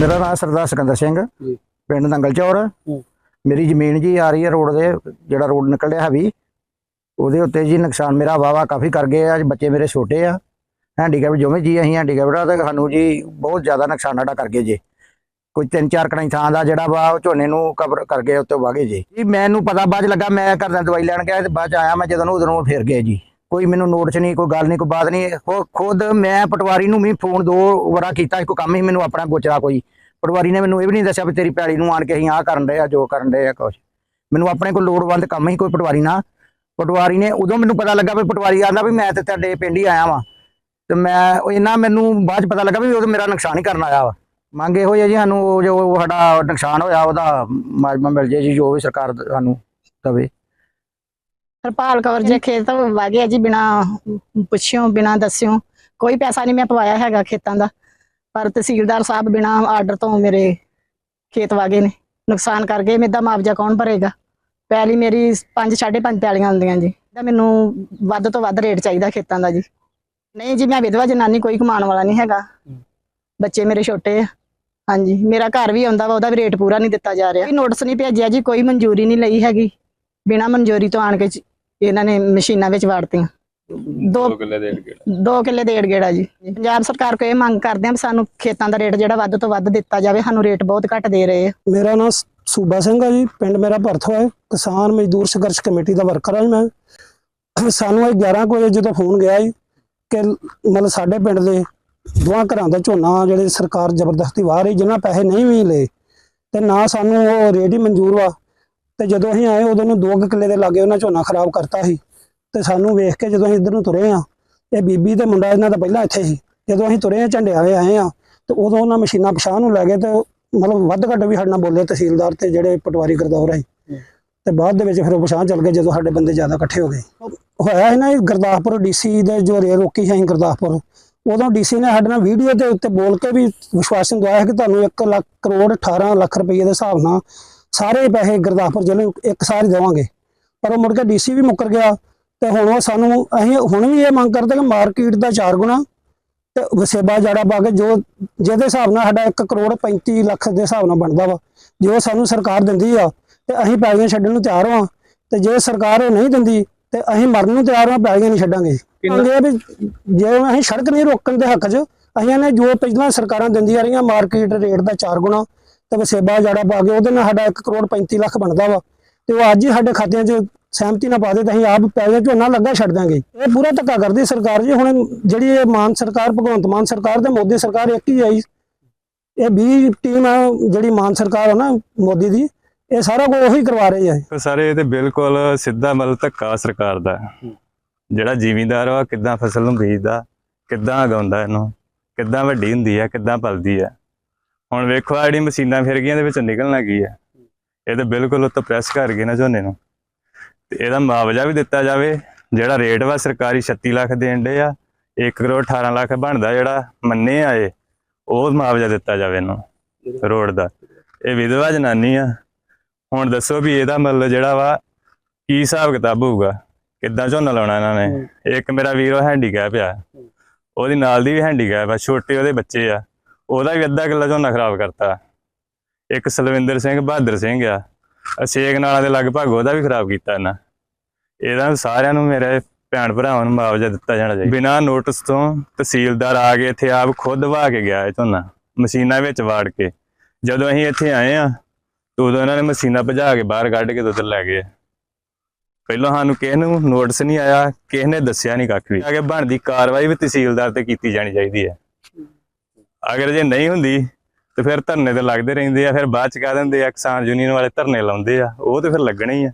ਮੇਰਾ ਨਾਮ ਸਰਦਾਰ ਸਿਕੰਦਰ ਸਿੰਘ ਜੀ। ਪਿੰਡ ਨੰਗਲ ਚੌਰ। ਮੇਰੀ ਜ਼ਮੀਨ ਜੀ ਆ ਰਹੀ ਹੈ ਰੋਡ ਦੇ ਜਿਹੜਾ ਰੋਡ ਨਿਕਲ ਰਿਹਾ ਹੈਵੀ। ਉਹਦੇ ਉੱਤੇ ਜੀ ਨੁਕਸਾਨ ਮੇਰਾ ਵਾਵਾ ਕਾਫੀ ਕਰ ਗਏ ਆ ਬੱਚੇ ਮੇਰੇ ਛੋਟੇ ਆ। ਹੈਂਡੀਕੈਪ ਜਿਵੇਂ ਜੀ ਅਸੀਂ ਹੈਂਡੀਕੈਪ ਦਾ ਸਾਨੂੰ ਜੀ ਬਹੁਤ ਜ਼ਿਆਦਾ ਨੁਕਸਾਨ ਸਾਡਾ ਕਰ ਗਏ ਜੀ। ਕੋਈ ਤਿੰਨ ਚਾਰ ਕਣਾਈ ਥਾਂ ਦਾ ਜਿਹੜਾ ਵਾ ਉਹ ਝੋਨੇ ਨੂੰ ਕਵਰ ਕਰ ਗਏ ਉੱਤੇ ਵਾਗੇ ਜੀ। ਜੀ ਮੈਨੂੰ ਪਤਾ ਬਾਅਦ ਲੱਗਾ ਮੈਂ ਘਰ ਦਾ ਦਵਾਈ ਲੈਣ ਗਿਆ ਤੇ ਬਾਅਦ ਆਇਆ ਮੈਂ ਜਦੋਂ ਉਦੋਂ ਫੇਰ ਗਏ ਜੀ। ਕੋਈ ਮੈਨੂੰ ਨੋਟ 'ਚ ਨਹੀਂ ਕੋਈ ਗੱਲ ਨਹੀਂ ਕੋਈ ਬਾਤ ਨਹੀਂ। ਖੁਦ ਮੈਂ ਪਟਵਾਰੀ ਨੂੰ ਵੀ ਫੋਨ ਦੋ ਵਾਰਾ ਕੀਤਾ ਕੋਈ ਕੰਮ ਹੀ ਮੈਨੂੰ ਆਪਣਾ ਗੋਚਰਾ ਕੋਈ। ਪਟਵਾਰੀ ਨੇ ਮੈਨੂੰ ਇਹ ਵੀ ਨਹੀਂ ਦੱਸਿਆ ਵੀ ਤੇਰੀ ਪੈਲੀ ਨੂੰ ਆਣ ਕੇ ਅਸੀਂ ਆਹ ਕਰਨ ਡਏ ਆ, ਜੋ ਕਰਨ ਡਏ ਆ, ਕੁਛ। ਮੈਨੂੰ ਆਪਣੇ ਕੋਲ ਲੋੜਵੰਦ ਕੰਮ ਹੀ ਕੋਈ ਪਟਵਾਰੀ ਨਾਲ ਪਟਵਾਰੀ ਨੇ ਉਦੋਂ ਮੈਨੂੰ ਪਤਾ ਲੱਗਾ ਵੀ ਪਟਵਾਰੀ ਆਂਦਾ ਵੀ ਮੈਂ ਤੇ ਤੁਹਾਡੇ ਪਿੰਡ ਹੀ ਆਇਆ ਵਾਂ। ਤੇ ਮੈਂ ਉਹ ਇਹਨਾਂ ਮੈਨੂੰ ਬਾਅਦ ਚ ਪਤਾ ਲੱਗਾ ਵੀ ਉਹ ਮੇਰਾ ਨੁਕਸਾਨ ਹੀ ਕਰਨ ਆਇਆ ਵਾ। ਮੰਗ ਇਹੋ ਜੀ, ਸਾਨੂੰ ਉਹ ਜੋ ਸਾਡਾ ਨੁਕਸਾਨ ਹੋਇਆ, ਉਹਦਾ ਮਾਜਮਾ ਮਿਲ ਜੇ ਜੀ, ਜੋ ਵੀ ਸਰਕਾਰ ਸਾਨੂੰ ਦਵੇ। ਹਰਪਾਲ ਕੌਰ ਜੇ, ਖੇਤ ਵਾਗੇ ਜੀ, ਬਿਨਾ ਪੁੱਛਿਓ, ਬਿਨਾ ਦੱਸਿਓ। ਕੋਈ ਪੈਸਾ ਨਹੀਂ ਮੈਂ ਪਵਾਇਆ ਹੈਗਾ ਖੇਤਾਂ ਦਾ। ਪਰ ਤਹਿਸੀਲਦਾਰ ਸਾਹਿਬ ਬਿਨਾ ਆਰਡਰ ਤੋਂ ਮੇਰੇ ਖੇਤ ਵਾਗੇ ਨੇ। ਨੁਕਸਾਨ ਕਰ ਗਏ। ਮੇਰਾ ਮੁਆਵਜ਼ਾ ਕੌਣ ਭਰੇਗਾ? ਪਹਿਲੀ ਮੇਰੀ 5 5.5 ਪੈਲੀਆਂ ਹੁੰਦੀਆਂ ਜੀ। ਤਾਂ ਮੈਨੂੰ ਵੱਧ ਤੋਂ ਵੱਧ ਰੇਟ ਚਾਹੀਦਾ ਖੇਤਾਂ ਦਾ ਜੀ। ਨਹੀਂ ਜੀ, ਮੈਂ ਵਿਧਵਾ ਜਨਾਨੀ, ਕੋਈ ਕਮਾਉਣ ਵਾਲਾ ਨਹੀਂ ਹੈਗਾ। ਬੱਚੇ ਮੇਰੇ ਛੋਟੇ ਆ। ਹਾਂਜੀ, ਮੇਰਾ ਘਰ ਵੀ ਆਉਂਦਾ ਵਾ, ਉਹਦਾ ਵੀ ਰੇਟ ਪੂਰਾ ਨਹੀਂ ਦਿੱਤਾ ਜਾ ਰਿਹਾ। ਕੋਈ ਨੋਟਿਸ ਨਹੀਂ ਭੇਜਿਆ ਜੀ, ਕੋਈ ਮਨਜ਼ੂਰੀ ਨਹੀਂ ਲਈ ਹੈਗੀ। ਬਿਨਾ ਮਨਜ਼ੂਰੀ ਤੋਂ ਆਣ ਕੇ ਇਹਨਾਂ ਨੇ ਮਸ਼ੀਨਾਂ ਵਿੱਚ ਵਾੜਤੀਆਂ ਦੋ ਕਿੱਲੇ ਦੇ ਗੇੜਾ ਦੋ ਕਿੱਲੇ ਡੇਢ ਗੇੜਾ ਜੀ। ਪੰਜਾਬ ਸਰਕਾਰ ਕੋਲ ਇਹ ਮੰਗ ਕਰਦੇ ਆ ਵੀ ਸਾਨੂੰ ਖੇਤਾਂ ਦਾ ਰੇਟ ਜਿਹੜਾ ਵੱਧ ਤੋਂ ਵੱਧ ਦਿੱਤਾ ਜਾਵੇ ਸਾਨੂੰ ਰੇਟ ਬਹੁਤ ਘੱਟ ਦੇ ਰਹੇ ਆ। ਮੇਰਾ ਨਾਮ ਸੂਬਾ ਸਿੰਘ ਆ ਜੀ ਪਿੰਡ ਮੇਰਾ ਭਰਥ ਹੈ ਕਿਸਾਨ ਮਜ਼ਦੂਰ ਸੰਘਰਸ਼ ਕਮੇਟੀ ਦਾ ਵਰਕਰ ਹਾਂ ਜੀ ਮੈਂ। ਸਾਨੂੰ ਇਹ 11 ਕੁ ਵਜੇ ਜਦੋਂ ਫੋਨ ਗਿਆ ਜੀ ਕਿ ਮਤਲਬ ਸਾਡੇ ਪਿੰਡ ਦੇ ਦੋਹਾਂ ਘਰਾਂ ਦਾ ਝੋਨਾ ਜਿਹੜੇ ਸਰਕਾਰ ਜ਼ਬਰਦਸਤੀ ਵਾਹ ਰਹੀ ਜਿਨ੍ਹਾਂ ਪੈਸੇ ਨਹੀਂ ਵੀ ਲਏ ਤੇ ਨਾ ਸਾਨੂੰ ਉਹ ਰੇਟ ਹੀ ਮਨਜ਼ੂਰ ਵਾ। ਤੇ ਜਦੋਂ ਅਸੀਂ ਆਏ ਉਦੋਂ ਨੂੰ 2 ਕਿੱਲੇ ਦੇ ਲਾਗੇ ਉਹਨਾਂ ਝੋਨਾ ਖਰਾਬ ਕਰਤਾ ਸੀ। ਤੇ ਸਾਨੂੰ ਵੇਖ ਕੇ ਜਦੋਂ ਅਸੀਂ ਇੱਧਰ ਨੂੰ ਤੁਰੇ ਆ ਇਹ ਬੀਬੀ ਤੇ ਮੁੰਡਾ ਇਹਨਾਂ ਦਾ ਪਹਿਲਾਂ ਇੱਥੇ ਸੀ। ਜਦੋਂ ਅਸੀਂ ਤੁਰੇ ਆ ਝੰਡਿਆਵੇ ਆਏ ਆ ਤੇ ਉਦੋਂ ਉਹਨਾਂ ਮਸ਼ੀਨਾਂ ਪਛਾਣ ਨੂੰ ਲੈ ਗਏ ਤੇ ਮਤਲਬ ਵੱਧ ਘੱਟ ਵੀ ਸਾਡੇ ਨਾਲ ਬੋਲੇ ਤਹਿਸੀਲਦਾਰ ਤੇ ਜਿਹੜੇ ਪਟਵਾਰੀ ਗਰਦੌਰ ਹੈ। ਤੇ ਬਾਅਦ ਦੇ ਵਿੱਚ ਫਿਰ ਉਹ ਪਛਾਣ ਚੱਲ ਗਏ ਜਦੋਂ ਸਾਡੇ ਬੰਦੇ ਜ਼ਿਆਦਾ ਇਕੱਠੇ ਹੋ ਗਏ। ਹੋਇਆ ਹੈ ਨਾ ਇਹ ਗੁਰਦਾਸਪੁਰ ਡੀਸੀ ਦੇ ਜੋ ਰੇ ਰੋਕੀ ਸੀ ਅਸੀਂ ਗੁਰਦਾਸਪੁਰ ਉਦੋਂ ਡੀਸੀ ਨੇ ਸਾਡੇ ਨਾਲ ਵੀਡੀਓ ਦੇ ਉੱਤੇ ਬੋਲ ਕੇ ਵੀ ਵਿਸ਼ਵਾਸਨ ਦਵਾਇਆ ਕਿ ਤੁਹਾਨੂੰ 1 ਲੱਖ ਕਰੋੜ 18 ਲੱਖ ਰੁਪਏ ਦੇ ਹਿਸਾਬ ਨਾਲ ਸਾਰੇ ਪੈਸੇ ਗੁਰਦਾਸਪੁਰ ਜ਼ਿਲ੍ਹੇ ਇੱਕ ਸਾਰ ਹੀ ਦੇਵਾਂਗੇ। ਪਰ ਉਹ ਮੁੜ ਕੇ ਡੀਸੀ ਵੀ ਮੁੱਕਰ ਗਿਆ ਤੇ ਹੁਣ ਉਹ ਸਾਨੂੰ ਅਸੀਂ ਹੁਣ ਵੀ ਇਹ ਮੰਗ ਕਰਦੇ ਕਿ ਮਾਰਕੀਟ ਦਾ ਚਾਰ ਗੁਣਾ ਤੇ ਵਸੇਬਾ ਜਾੜਾ ਪਾ ਕੇ ਜੋ ਜਿਹਦੇ ਹਿਸਾਬ ਨਾਲ ਸਾਡਾ 1 ਕਰੋੜ 35 ਲੱਖ ਦੇ ਹਿਸਾਬ ਨਾਲ ਬਣਦਾ ਵਾ ਜੋ ਸਾਨੂੰ ਸਰਕਾਰ ਦਿੰਦੀ ਆ ਤੇ ਅਸੀਂ ਪੈਲੀਆਂ ਛੱਡਣ ਨੂੰ ਤਿਆਰ ਹਾਂ ਤੇ ਜੇ ਸਰਕਾਰ ਉਹ ਨਹੀਂ ਦਿੰਦੀ ਤੇ ਅਸੀਂ ਮਰਨ ਨੂੰ ਤਿਆਰ ਹਾਂ ਪੈਲੀਆਂ ਨਹੀਂ ਛੱਡਾਂਗੇ। ਕਹਿੰਦੇ ਆ ਵੀ ਜੇ ਅਸੀਂ ਸੜਕ ਨਹੀਂ ਰੋਕਣ ਦੇ ਹੱਕ 'ਚ ਅਸੀਂ ਨੇ ਜੋ ਪਹਿਲਾਂ ਸਰਕਾਰਾਂ ਦਿੰਦੀਆਂ ਰਹੀਆਂ ਮਾਰਕੀਟ ਰੇਟ ਦਾ ਚਾਰ ਗੁਣਾ ਤੇ ਵਸੇਬਾ ਜਾੜਾ ਪਾ ਕੇ ਉਹਦੇ ਨਾਲ ਸਾਡਾ 1 ਕਰੋੜ 35 ਲੱਖ ਬਣਦਾ ਵਾ ਤੇ ਉਹ ਅੱਜ ਹੀ ਸਾਡੇ ਖਾਤਿਆਂ 'ਚ ਸਹਿਮਤੀ ਨਾ ਪਾ ਦੇ ਤਾਂ ਅਸੀਂ ਆਪ ਪੈਲੀਆਂ ਝੋਨਾ ਲੱਗਾ ਛੱਡ ਦਾਂਗੇ ਇਹ ਪੂਰਾ ਧੱਕਾ ਕਰਦੀ ਸਰਕਾਰ ਜੀ। ਹੁਣ ਜਿਹੜੀ ਇਹ ਮਾਨ ਸਰਕਾਰ, ਭਗਵੰਤ ਮਾਨ ਸਰਕਾਰ ਤੇ ਮੋਦੀ ਸਰਕਾਰ ਇੱਕ ਹੀ ਆਈ। ਇਹ 20 ਟੀਮ ਆ, ਜਿਹੜੀ ਮਾਨ ਸਰਕਾਰ ਆ ਨਾ ਮੋਦੀ ਦੀ, ਇਹ ਸਾਰਾ ਕੁਝ ਉਹੀ ਕਰਵਾ ਰਹੀ ਹੈ। ਸਾਰੇ ਇਹ ਤੇ ਬਿਲਕੁਲ ਸਿੱਧਾ ਮਤਲਬ ਧੱਕਾ ਸਰਕਾਰ ਦਾ। ਜਿਹੜਾ ਜ਼ਿਮੀਂਦਾਰ ਵਾ, ਕਿੱਦਾਂ ਫਸਲ ਨੂੰ ਬੀਜਦਾ, ਕਿੱਦਾਂ ਉਗਾਉਂਦਾ ਇਹਨੂੰ, ਕਿੱਦਾਂ ਵੱਡੀ ਹੁੰਦੀ ਹੈ, ਕਿੱਦਾਂ ਪਲਦੀ ਹੈ। ਹੁਣ ਵੇਖੋ ਆ ਜਿਹੜੀ ਮਸ਼ੀਨਾਂ ਫਿਰ ਗਈਆਂ ਦੇ ਵਿੱਚ ਨਿਕਲਣ ਲੱਗੀ ਹੈ? ਇਹ ਤਾਂ ਬਿਲਕੁਲ ਉੱਤੇ ਪ੍ਰੈਸ ਕਰ ਗਏ ਨਾ ਝੋਨੇ ਨੂੰ। ਤੇ ਇਹਦਾ ਮੁਆਵਜ਼ਾ ਵੀ ਦਿੱਤਾ ਜਾਵੇ। ਜਿਹੜਾ ਰੇਟ ਵਾ ਸਰਕਾਰੀ 36 ਲੱਖ ਦੇਣ ਦੇ ਆ 1 ਕਰੋੜ 18 ਲੱਖ ਬਣਦਾ ਜਿਹੜਾ ਮੰਨੇ ਆਏ ਉਹ ਮੁਆਵਜ਼ਾ ਦਿੱਤਾ ਜਾਵੇ ਇਹਨੂੰ ਰੋਡ ਦਾ। ਇਹ ਵਿਧਵਾ ਜਨਾਨੀ ਆ। ਹੁਣ ਦੱਸੋ ਵੀ ਇਹਦਾ ਮਤਲਬ ਜਿਹੜਾ ਵਾ ਕੀ ਹਿਸਾਬ ਕਿਤਾਬ ਹੋਊਗਾ? ਕਿੱਦਾਂ ਝੋਨਾ ਲਾਉਣਾ ਇਹਨਾਂ ਨੇ? ਇੱਕ ਮੇਰਾ ਵੀਰ ਉਹ ਹੈਂਡੀਕੈਪ ਆ। ਉਹਦੀ ਨਾਲ ਦੀ ਵੀ ਹੈਂਡੀਕੈਪ ਆ ਛੋਟੇ ਉਹਦੇ ਬੱਚੇ ਆ। ਉਹਦਾ ਵੀ ਅੱਧਾ ਕਿੱਲਾ ਝੋਨਾ ਖਰਾਬ ਕਰਤਾ। ਇੱਕ ਸਲਵਿੰਦਰ ਸਿੰਘ ਬਹਾਦਰ ਸਿੰਘ ਆ। ਸੇਕ ਨਾਲਾਂ ਦੇ ਲਗਭਗ ਉਹਦਾ ਵੀ ਖਰਾਬ ਕੀਤਾ ਇਹਨਾਂ ਇਹਦਾ ਸਾਰਿਆਂ ਨੂੰ ਮੇਰੇ ਭੈਣ ਭਰਾਵਾਂ ਨੂੰ ਮੁਆਵਜ਼ਾ ਦਿੱਤਾ ਜਾਣਾ ਚਾਹੀਦਾ। ਬਿਨਾਂ ਨੋਟਿਸ ਤੋਂ ਤਹਿਸੀਲਦਾਰ ਆ ਕੇ ਇੱਥੇ ਆਪ ਖੁਦ ਵਾ ਕੇ ਗਿਆ ਇਹ ਝੋਨਾ, ਮਸ਼ੀਨਾਂ ਵਿੱਚ ਵਾੜ ਕੇ। ਜਦੋਂ ਅਸੀਂ ਇੱਥੇ ਆਏ ਆ ਉਦੋਂ ਇਹਨਾਂ ਨੇ ਮਸ਼ੀਨਾਂ ਭਜਾ ਕੇ ਬਾਹਰ ਕੱਢ ਕੇ ਤੇ ਲੈ ਗਏ। ਪਹਿਲਾਂ ਸਾਨੂੰ ਕਿਸੇ ਨੂੰ ਨੋਟਿਸ ਨਹੀਂ ਆਇਆ, ਕਿਸੇ ਨੇ ਦੱਸਿਆ ਨਹੀਂ ਕੱਖ ਵੀ। ਅਗੇ ਬਣਦੀ ਕਾਰਵਾਈ ਵੀ ਤਹਿਸੀਲਦਾਰ ਤੇ ਕੀਤੀ ਜਾਣੀ ਚਾਹੀਦੀ ਹੈ। ਅਗਰ ਜੇ ਨਹੀਂ ਹੁੰਦੀ ਤੇ ਫਿਰ ਧਰਨੇ ਤੇ ਲੱਗਦੇ ਰਹਿੰਦੇ ਆ, ਫਿਰ ਬਾਅਦ ਚ ਕਹਿ ਦਿੰਦੇ ਆ ਕਿਸਾਨ ਯੂਨੀਅਨ ਵਾਲੇ ਧਰਨੇ ਲਾਉਂਦੇ ਆ, ਉਹ ਤੇ ਫਿਰ ਲੱਗਣੇ ਹੀ ਆ।